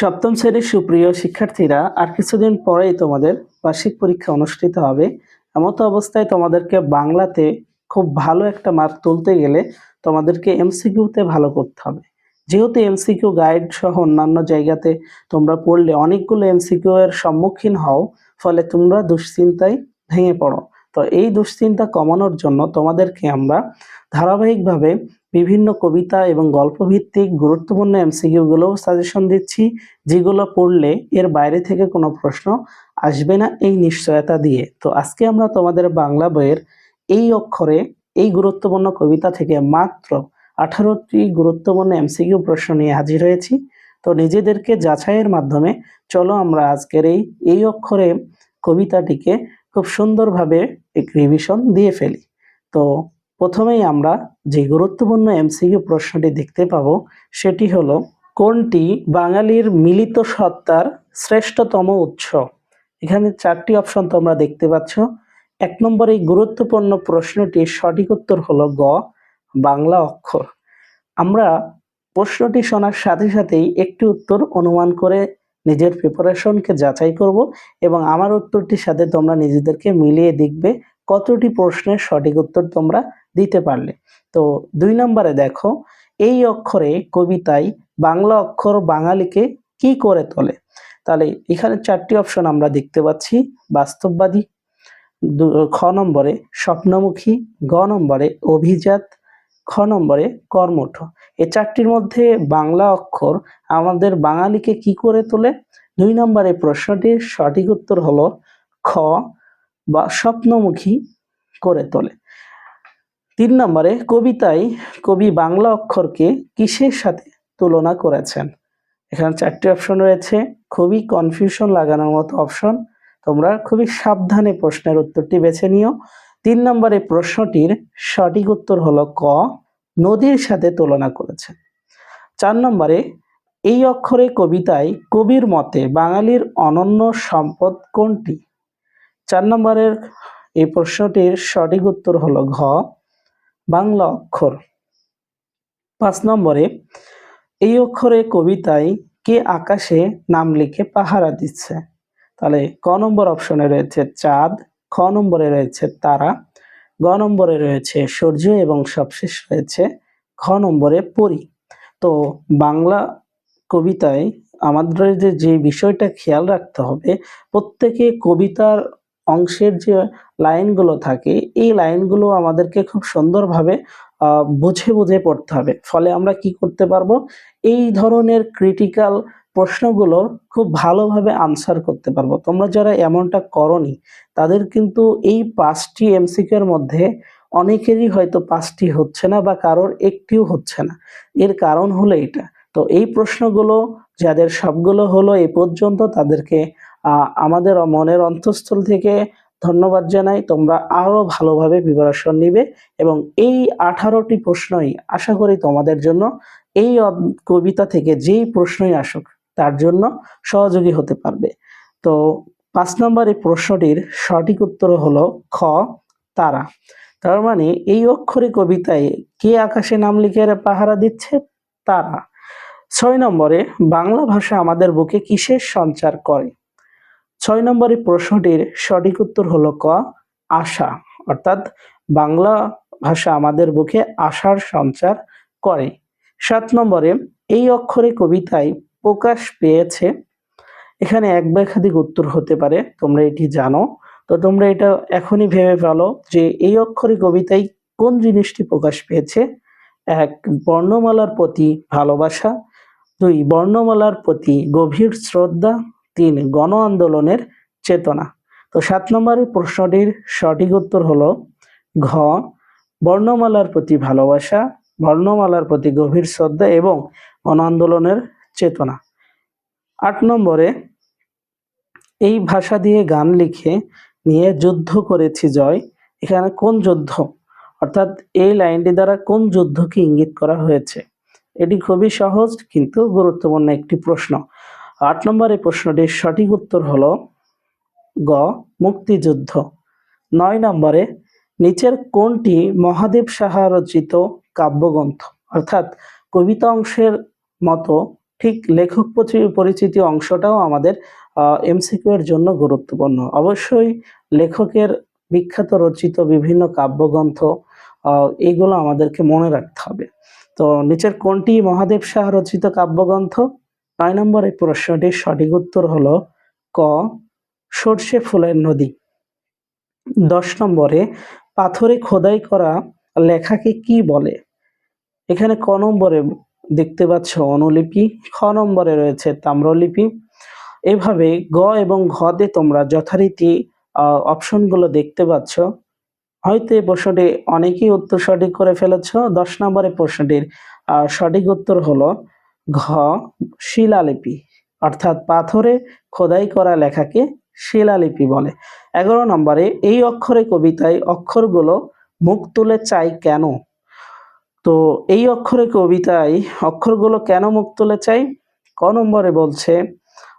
সপ্তম শ্রেণির সুপ্রিয় শিক্ষার্থীরা, আর কিছুদিন পরেই তোমাদের বার্ষিক পরীক্ষা অনুষ্ঠিত হবে। এমতো অবস্থায় তোমাদেরকে বাংলাতে খুব ভালো একটা মার্ক তুলতে গেলে তোমাদেরকে এমসিকিউতে ভালো করতে হবে। যেহেতু এমসিকিউ গাইড সহ অন্যান্য জায়গাতে তোমরা পড়লে অনেকগুলো এমসিকিউ এর সম্মুখীন হও, ফলে তোমরা দুশ্চিন্তায় ভেঙে পড়ো। তো এই দুশ্চিন্তা কমানোর জন্য তোমাদেরকে আমরা ধারাবাহিকভাবে বিভিন্ন কবিতা এবং গল্প ভিত্তিক গুরুত্বপূর্ণ এমসিকিউ গুলো সাজেশন দিচ্ছি, যেগুলো পড়লে এর বাইরে থেকে কোনো প্রশ্ন আসবে না এই নিশ্চয়তা দিয়ে। তো আজকে আমরা তোমাদের বাংলা বইয়ের এই অক্ষরে এই গুরুত্বপূর্ণ কবিতা থেকে মাত্র আঠারোটি গুরুত্বপূর্ণ এমসিকিউ প্রশ্ন নিয়ে হাজির হয়েছি। তো নিজেদেরকে যাচাইয়ের মাধ্যমে চলো আমরা আজকের এই এই অক্ষরে কবিতাটিকে খুব সুন্দরভাবে এক রিভিশন দিয়ে ফেলি। তো প্রথমেই আমরা যে গুরুত্বপূর্ণ এমসিকিউ প্রশ্নটি দেখতে পাবো, সেটি হলো, কোনটি বাঙালির মিলিত সত্তার শ্রেষ্ঠতম উৎস? এখানে চারটি অপশন তোমরা দেখতে পাচ্ছ। এক নম্বর এই গুরুত্বপূর্ণ প্রশ্নটির সঠিক উত্তর হলো গ, বাংলা অক্ষর। আমরা প্রশ্নটি শোনার সাথে সাথেই একটি উত্তর অনুমান করে নিজের প্রিপারেশনকে যাচাই করব এবং আমার উত্তরটির সাথে তোমরা নিজেদেরকে মিলিয়ে দেখবে কতটি প্রশ্নের সঠিক উত্তর তোমরা দিতে পারলে। তো দুই নম্বরে দেখো, এই অক্ষরে কবিতায় বাংলা অক্ষর বাঙালিকে কি করে তোলে? তাহলে এখানে চারটি অপশন আমরা দেখতে পাচ্ছি, বাস্তববাদী খ নম্বরে স্বপ্নমুখী, গ নম্বরে অভিজাত, খ নম্বরে কর্মঠ। এ চারটির মধ্যে বাংলা অক্ষর আমাদের বাঙালিকে কি করে তোলে? দুই নম্বরে প্রশ্নটির সঠিক উত্তর হলো খ, বা স্বপ্নমুখী করে তোলে। তিন নম্বরে কবিতায় কবি বাংলা অক্ষরকে কিসের সাথে তুলনা করেছেন? এখানে চারটি অপশন রয়েছে। খুবই কনফিউশন লাগানোর মতো অপশন তোমরা খুবই সাবধানে প্রশ্নের উত্তরটি বেছে নিও। তিন নম্বরে প্রশ্নটির সঠিক উত্তর হলো ক, নদীর সাথে তুলনা করেছে। চার নম্বরে, এই অক্ষরে কবিতায় কবির মতে বাঙালির অনন্য সম্পদ কোনটি? চার নম্বরের এই প্রশ্নটির সঠিক উত্তর হলো ঘ বাংলা অক্ষর। পাঁচ নম্বরে, এই অক্ষরে কবিতায় কে আকাশে নাম লিখে পাহারা দিচ্ছে? তাহলে ক নম্বর অপশনে রয়েছে চাঁদ, খ নম্বরে রয়েছে তারা, গ নম্বরে রয়েছে সূর্য এবং সবশেষ রয়েছে খ নম্বরে পরি। তো বাংলা কবিতায় আমাদের যে বিষয়টা খেয়াল রাখতে হবে, প্রত্যেকে কবিতার অংশের যে লাইনগুলো থাকে, এই লাইনগুলো আমাদেরকে খুব সুন্দরভাবে বুঝে বুঝে পড়তে হবে। ফলে আমরা কি করতে পারব? এই ধরনের ক্রিটিক্যাল প্রশ্নগুলো খুব ভালোভাবে আনসার করতে পারব। তোমরা যারা এমনটা করনি, তাদের কিন্তু এই পাঁচটি এমসিকিউ এর মধ্যে অনেকেরই হয়তো পাঁচটি হচ্ছে না বা কারোর একটিও হচ্ছে না। এর কারণ হলো এটা। তো এই প্রশ্নগুলো, যাদের সবগুলো হলো এ পর্যন্ত, তাদেরকে আমাদের মনের অন্তঃস্থল থেকে ধন্যবাদ জানাই। তোমরা আরও ভালোভাবে প্রিপারেশন নিবে এবং এই আঠারোটি প্রশ্নই আশা করি তোমাদের জন্য এই কবিতা থেকে যেই প্রশ্নই আসুক তার জন্য সহযোগী হতে পারবে। তো পাঁচ নম্বর এই প্রশ্নটির সঠিক উত্তর হলো খ, তারা। তার মানে এই অক্ষরে কবিতায় কে আকাশে নাম লিখে পাহারা দিচ্ছে? তারা। ছয় নম্বরে বাংলা ভাষা আমাদের বুকে কিসের সঞ্চার করে? ছয় নম্বরে প্রশ্নটির সঠিক উত্তর হলো ক, আশা। অর্থাৎ বাংলা ভাষা আমাদের বুকে আশার সঞ্চার করে। সাত নম্বরে এই অক্ষরে কবিতায় প্রকাশ পেয়েছে। এখানে এক বা একাধিক উত্তর হতে পারে, তোমরা এটি জানো। তো তোমরা এটা এখনই ভেবে ফেলো যে এই অক্ষরে কবিতায় কোন জিনিসটি প্রকাশ পেয়েছে? এক, বর্ণমালার প্রতি ভালোবাসা। দুই, বর্ণমালার প্রতি গভীর শ্রদ্ধা। তিন গণ আন্দোলনের চেতনা। তো সাত নম্বরের প্রশ্নটির সঠিক উত্তর হলো ঘ, বর্ণমালার প্রতি ভালোবাসা, বর্ণমালার প্রতি গভীর শ্রদ্ধা এবং গণ আন্দোলনের চেতনা। আট নম্বরে এই ভাষা দিয়ে গান লিখে নিয়ে যুদ্ধ করেছি জয়, এখানে কোন যুদ্ধ? অর্থাৎ এই লাইনটি দ্বারা কোন যুদ্ধকে ইঙ্গিত করা হয়েছে? এটি খুবই সহজ কিন্তু গুরুত্বপূর্ণ একটি প্রশ্ন। আট নম্বর এই প্রশ্নটির সঠিক উত্তর হল গ, মুক্তিযুদ্ধ। নয় নম্বরে, নিচের কোনটি মহাদেব সাহা রচিত কাব্যগ্রন্থ? অর্থাৎ কবিতা অংশের মতো ঠিক লেখক পরিচিতি অংশটাও আমাদের এমসিকিউ এর জন্য গুরুত্বপূর্ণ। অবশ্যই লেখকের বিখ্যাত রচিত বিভিন্ন কাব্যগ্রন্থ এগুলো আমাদেরকে মনে রাখতে হবে। তো নিচের কোনটি মহাদেব শাহ রচিত কাব্যগ্রন্থ? নয় নম্বর এই প্রশ্নটির সঠিক উত্তর হল ক, সর্ষে ফুলের নদী। দশ নম্বরে, পাথরে খোদাই করা লেখাকে কি বলে? এখানে ক নম্বরে দেখতে পাচ্ছ অনুলিপি, খ নম্বরে রয়েছে তাম্রলিপি। এভাবে গ এবং ঘতে তোমরা যথারীতি অপশনগুলো দেখতে পাচ্ছ। হয়তো এই প্রশ্নটি অনেকেই উত্তর সঠিক করে ফেলেছ। দশ নম্বরের প্রশ্নটির সঠিক উত্তর হলো ঘ, শিলালিপি, অর্থাৎ পাথরে খোদাই করা লেখাকে শিলালিপি বলে। এগারো নম্বরে, এই অক্ষরে কবিতায় অক্ষরগুলো মুখ তুলে চাই কেন? তো এই অক্ষরে কবিতায় অক্ষরগুলো কেন মুখ তুলে চাই? ক নম্বরে বলছে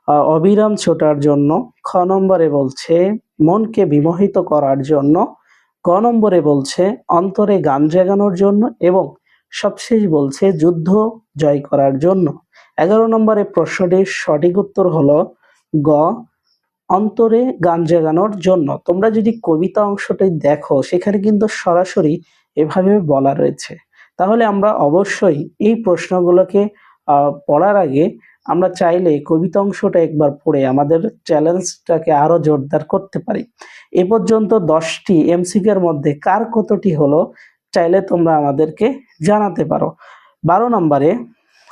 অবিরাম ছোটার জন্য। খ নম্বরে বলছে, মনকে বিমোহিত করার জন্য। ক নম্বরে বলছে, অন্তরে গান জাগানোর জন্য এবং সবশেষ বলছে যুদ্ধ জয় করার জন্য। এগারো নম্বরে প্রশ্নটির সঠিক উত্তর হলো গ, অন্তরে গান জাগানোর জন্য। তোমরা যদি কবিতা অংশটি দেখো, সেখানে কিন্তু সরাসরি এভাবে বলা রয়েছে। তাহলে আমরা অবশ্যই এই প্রশ্নগুলোকে পড়ার আগে আমরা চাইলে কবিতা অংশটা একবার পড়ে আমাদের চ্যালেঞ্জটাকে আরও জোরদার করতে পারি। এ পর্যন্ত দশটি এমসিকের মধ্যে কার কতটি হলো চাইলে তোমরা আমাদেরকে জানাতে পারো। বারো নম্বরে,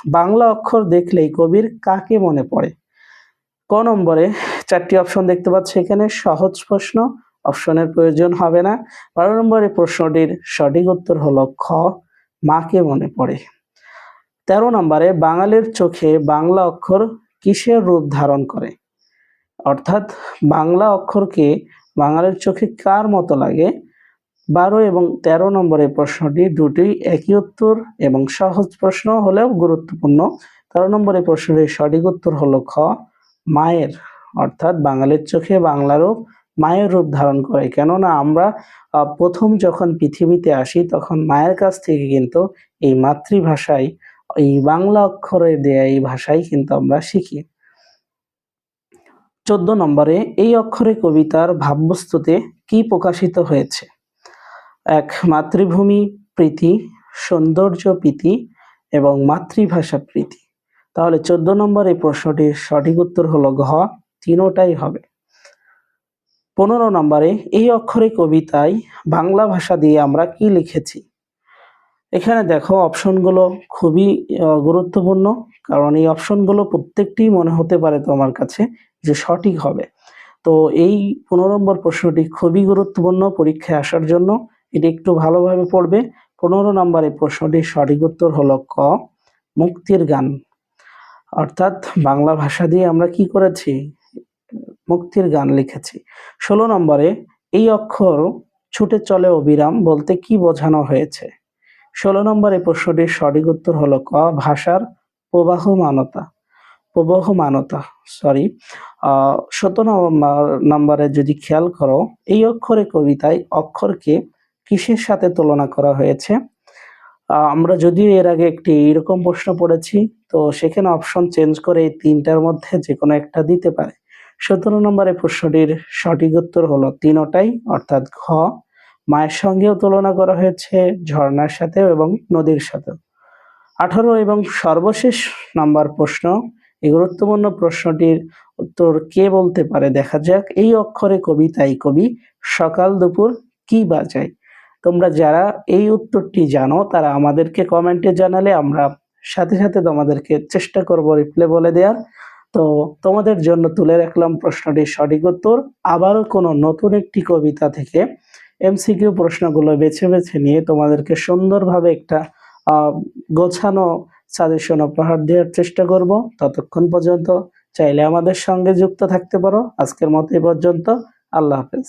বাংলা অক্ষর দেখলেই কবির কাকে মনে পড়ে? ক নম্বরে, চারটি অপশন দেখতে পাচ্ছ এখানে, সহজ প্রশ্ন, অপশনের প্রয়োজন হবে না। বারো নম্বরে প্রশ্নটির সঠিক উত্তর হলো খ, মাকে মনে পড়ে। তেরো নম্বরে, বাঙালির চোখে বাংলা অক্ষর কিসের রূপ ধারণ করে? অর্থাৎ বাংলা অক্ষরকে বাঙালির চোখে কার মতো লাগে? বারো এবং তেরো নম্বরের প্রশ্নটি দুটি, একই উত্তর এবং সহজ প্রশ্ন হলেও গুরুত্বপূর্ণ। তেরো নম্বরের প্রশ্নটির সঠিক উত্তর হলো খ, মায়ের, অর্থাৎ বাঙালির চোখে বাংলা রূপ, মায়ের রূপ ধারণ করে। কেননা আমরা প্রথম যখন পৃথিবীতে আসি তখন মায়ের কাছ থেকে কিন্তু এই মাতৃভাষায়, এই বাংলা অক্ষরে দেয়া এই ভাষাই কিন্তু আমরা শিখি। চোদ্দ নম্বরে, এই অক্ষরে কবিতার ভাববস্তুতে কি প্রকাশিত হয়েছে? এক মাতৃভূমি প্রীতি, সৌন্দর্য প্রীতি এবং মাতৃভাষা প্রীতি। তাহলে চোদ্দ নম্বর এই প্রশ্নটির সঠিক উত্তর হলো ঘ, তিনোটাই হবে। পনেরো নম্বরে, এই অক্ষরে কবিতায় বাংলা ভাষা দিয়ে আমরা কি লিখেছি? এখানে দেখো অপশনগুলো খুবই গুরুত্বপূর্ণ, কারণ এই অপশনগুলো প্রত্যেকটি মনে হতে পারে তোমার কাছে যে সঠিক হবে। তো এই পনেরো নম্বর প্রশ্নটি খুবই গুরুত্বপূর্ণ পরীক্ষায় আসার জন্য। এটি একটু ভালোভাবে পড়বে। পনেরো নম্বরের প্রশ্নটির সঠিক উত্তর হলো ক, মুক্তির গান। অর্থাৎ বাংলা ভাষা দিয়ে আমরা কি করেছি? মুক্তির গান লিখেছি। ষোলো নম্বরে, এই অক্ষর ছুটে চলে অবিরাম বলতে কি বোঝানো হয়েছে? ষোলো নম্বরে প্রশ্নটির সঠিক উত্তর হলো ক, ভাষার প্রবাহমানতা। প্রবাহমানতা সরি সতেরো নম্বরে যদি খেয়াল করো, এই অক্ষরে কবিতায় অক্ষরকে কিসের সাথে তুলনা করা হয়েছে? আমরা যদিও এর আগে একটি এরকম প্রশ্ন পড়েছি, তো সেখানে অপশন চেঞ্জ করে এই তিনটার মধ্যে যে কোনো একটা দিতে পারে। সতেরো নম্বরে প্রশ্নটির সঠিক উত্তর হলো তিনোটাই, অর্থাৎ ঘ। মায়ের সঙ্গেও তুলনা করা হয়েছে, ঝর্ণার সাথে এবং নদীর সাথে আঠারো এবং সর্বশেষ নাম্বার প্রশ্ন, এই গুরুত্বপূর্ণ প্রশ্নটির উত্তর কে বলতে পারে? দেখা যাক, এই অক্ষরে কবিতায় কবি, সকাল, দুপুর, কি বাজায়? তোমরা যারা এই উত্তরটি জানো, তারা আমাদেরকে কমেন্টে জানালে আমরা সাথে সাথে তোমাদেরকে চেষ্টা করব রিপ্লে বলে দেওয়ার তো তোমাদের জন্য তুলে রাখলাম প্রশ্নটির সঠিক উত্তর। আবারও কোনো নতুন একটি কবিতা থেকে এমসিকিউ প্রশ্নগুলো বেছে বেছে নিয়ে তোমাদেরকে সুন্দরভাবে একটা গোছানো সাজেশন উপহার দেওয়ার চেষ্টা করব। ততক্ষণ পর্যন্ত চাইলে আমাদের সঙ্গে যুক্ত থাকতে পারো। আজকের মতো এই পর্যন্ত। আল্লাহ হাফেজ।